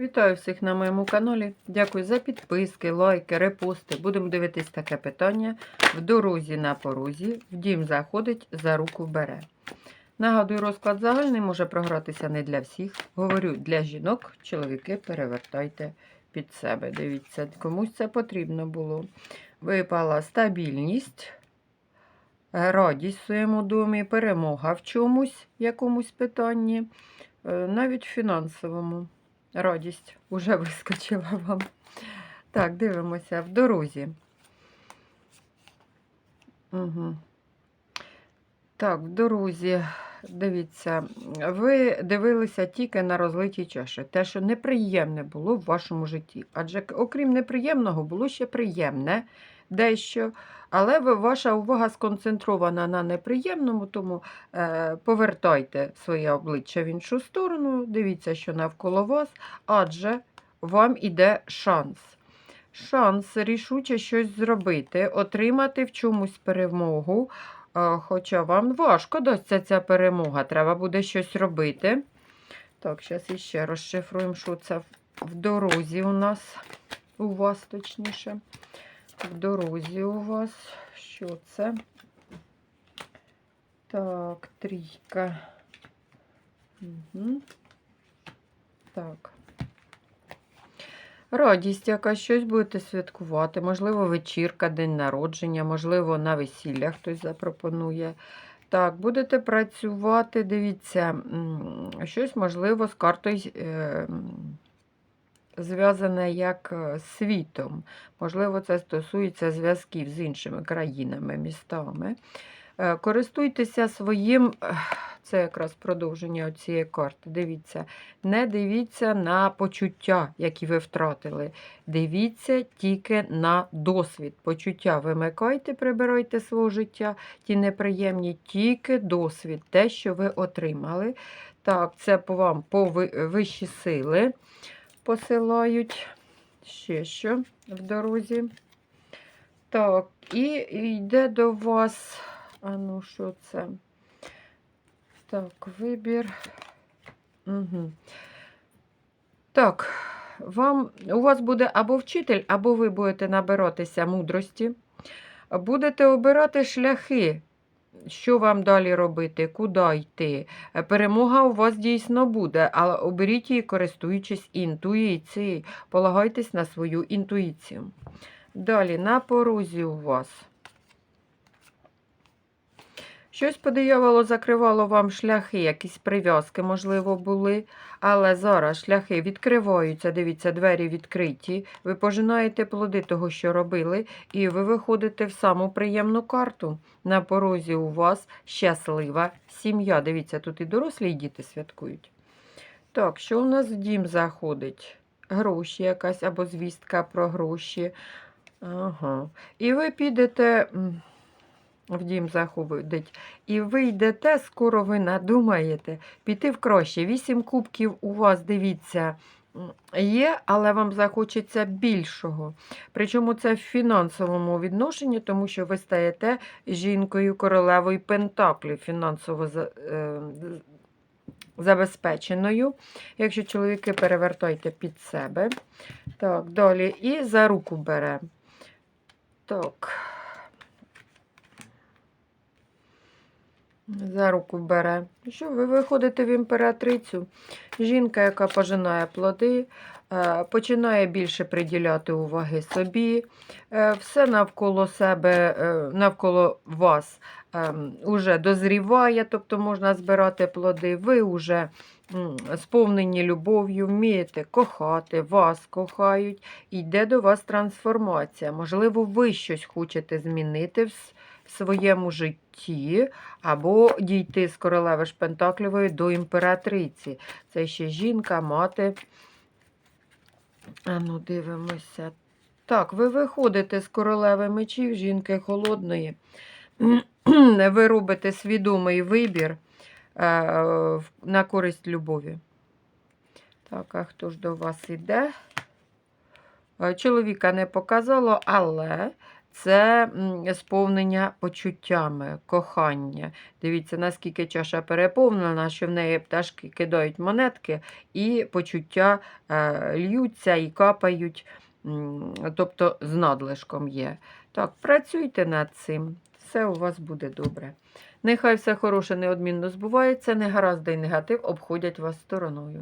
Вітаю всіх на моєму каналі. Дякую за підписки, лайки, репости. Будемо дивитись таке питання. В дорозі на порозі, в дім заходить, за руку бере. Нагадую, розклад загальний може програтися не для всіх. Говорю для жінок, чоловіки перевертайте під себе. Дивіться, комусь це потрібно було. Випала стабільність, радість в своєму домі, перемога в чомусь, якомусь питанні, е, навіть фінансовому. Радість уже вискочила вам. Так, дивимося в дорозі. Угу. Так, в дорозі, дивіться, ви дивилися тільки на розлиті чаші. Те, що неприємне було в вашому житті. Адже окрім неприємного, було ще приємне дещо. Але ви, ваша увага сконцентрована на неприємному, тому е, повертайте своє обличчя в іншу сторону, дивіться, що навколо вас, адже вам іде шанс. Шанс рішуче щось зробити, отримати в чомусь перемогу. Хоча вам важко дасться ця перемога, треба буде щось робити. Так, зараз іще розшифруємо, що це в дорозі у нас, у вас точніше. В дорозі у вас. Що це? Так, трійка. Угу. Так. Радість яка щось будете святкувати. Можливо, вечірка, день народження, можливо, на весілля хтось запропонує. Так, будете працювати, дивіться, щось можливо з картою е, зв'язане як е, світом. Можливо, це стосується зв'язків з іншими країнами, містами. Е, Користуйтеся своїм, це якраз продовження цієї карти. Дивіться, не дивіться на почуття, які ви втратили. Дивіться тільки на досвід. Почуття вимикайте, прибирайте свого життя, ті неприємні, тільки досвід, те, що ви отримали. Так, це по вам по вищі сили посилають. Ще що в дорозі. Так, і йде до вас. А ну, що це? Так, вибір. Угу. Так, вам, у вас буде або вчитель, або ви будете набиратися мудрості. Будете обирати шляхи, що вам далі робити, куди йти. Перемога у вас дійсно буде, але оберіть її, користуючись інтуїцією. Полагайтесь на свою інтуїцію. Далі, на порозі у вас. Щось по дияволу закривало вам шляхи, якісь прив'язки, можливо, були. Але зараз шляхи відкриваються, дивіться, двері відкриті. Ви пожинаєте плоди того, що робили, і ви виходите в саму приємну карту. На порозі у вас щаслива сім'я. Дивіться, тут і дорослі, і діти святкують. Так, що у нас в дім заходить? Гроші якась або звістка про гроші. Ага. І ви підете. В дім заходить. І ви йдете, скоро ви надумаєте піти в краще. Вісім кубків у вас, дивіться, є, але вам захочеться більшого. Причому це в фінансовому відношенні, тому що ви стаєте жінкою королевою Пентаклів, фінансово е, забезпеченою. Якщо чоловіки перевертайте під себе. Так, далі. І за руку бере. Так. За руку бере. Що ви виходите в імператрицю? Жінка, яка пожинає плоди, е, починає більше приділяти уваги собі. Е, Все навколо себе, е, навколо вас ем, уже дозріває, тобто можна збирати плоди. Ви вже сповнені любов'ю, вмієте кохати, вас кохають, йде до вас трансформація. Можливо, ви щось хочете змінити в своєму житті, або дійти з королеви Шпентаклівої до імператриці. Це ще жінка, мати. А ну, дивимося. Так, ви виходите з королеви мечів, жінки холодної. Ви робите свідомий вибір е, на користь любові. Так, а хто ж до вас іде? Е, Чоловіка не показало, але це сповнення почуттями, кохання. Дивіться, наскільки чаша переповнена, що в неї пташки кидають монетки, і почуття е, льються і капають, тобто з надлишком є. Так, працюйте над цим, все у вас буде добре. Нехай все хороше неодмінно збувається, негаразди й негатив обходять вас стороною.